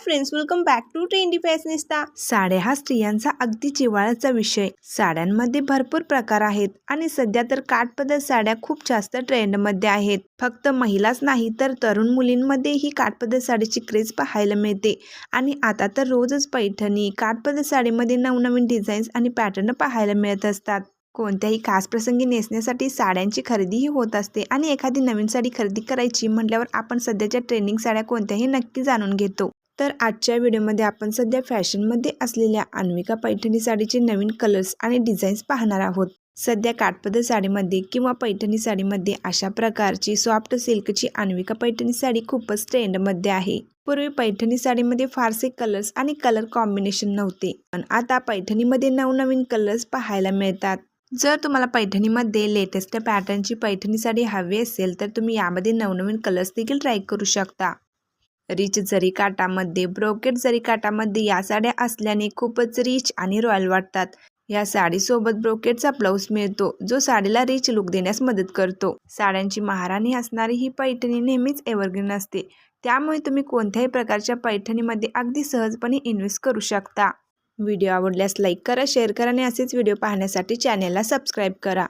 Friends welcome back to trendy fashionista साड्या हा स्त्रियांचा अगदी जिव्हाळ्याचा विषय. साड्यांमध्ये भरपूर प्रकार आहेत आणि सध्या तर काठपदर साड्या खूप जास्त ट्रेंडमध्ये आहेत. फक्त महिलाच नाही तर तरुण मुलींमध्ये ही काठपदर साडीची क्रेज पाहायला मिळते. आणि आता तर रोजच पैठणी काठपदर साडीमध्ये नवनवीन डिझाईन्स आणि पॅटर्न पाहायला मिळत असतात. कोणत्याही खास प्रसंगी नेसण्यासाठी साड्यांची खरेदीही होत असते आणि एखादी नवीन साडी खरेदी करायची म्हटल्यावर आपण सध्याच्या ट्रेंडिंग साड्या कोणत्याही नक्की जाणून घेतो. तर आजच्या व्हिडिओमध्ये आपण सध्या फॅशनमध्ये असलेल्या अन्विका पैठणी साडीचे नवीन कलर्स आणि डिझाईन्स पाहणार आहोत. सध्या काठपदर साडीमध्ये किंवा पैठणी साडीमध्ये अशा प्रकारची सॉफ्ट सिल्कची अन्विका पैठणी साडी खूपच ट्रेंडमध्ये आहे. पूर्वी पैठणी साडीमध्ये फारसे कलर्स आणि कलर कॉम्बिनेशन नव्हते. पण आता पैठणीमध्ये नवनवीन कलर्स पाहायला मिळतात. जर तुम्हाला पैठणीमध्ये लेटेस्ट पॅटर्नची पैठणी साडी हवी असेल तर तुम्ही यामध्ये नवनवीन कलर्स देखील ट्राय करू शकता. रिच जरी काटामध्ये ब्रोकेट जरी काटामध्ये या साड्या असल्याने खूपच रिच आणि रॉयल वाटतात. या साडीसोबत ब्रोकेटचा ब्लाऊज मिळतो जो साडीला रिच लुक देण्यास मदत करतो. साड्यांची महाराणी असणारी ही पैठणी नेहमीच एव्हरग्रीन असते. त्यामुळे तुम्ही कोणत्याही प्रकारच्या पैठणीमध्ये अगदी सहजपणे इन्व्हेस्ट करू शकता. व्हिडिओ आवडल्यास लाईक करा शेअर करा आणि असेच व्हिडिओ पाहण्यासाठी चॅनेलला सबस्क्राईब करा.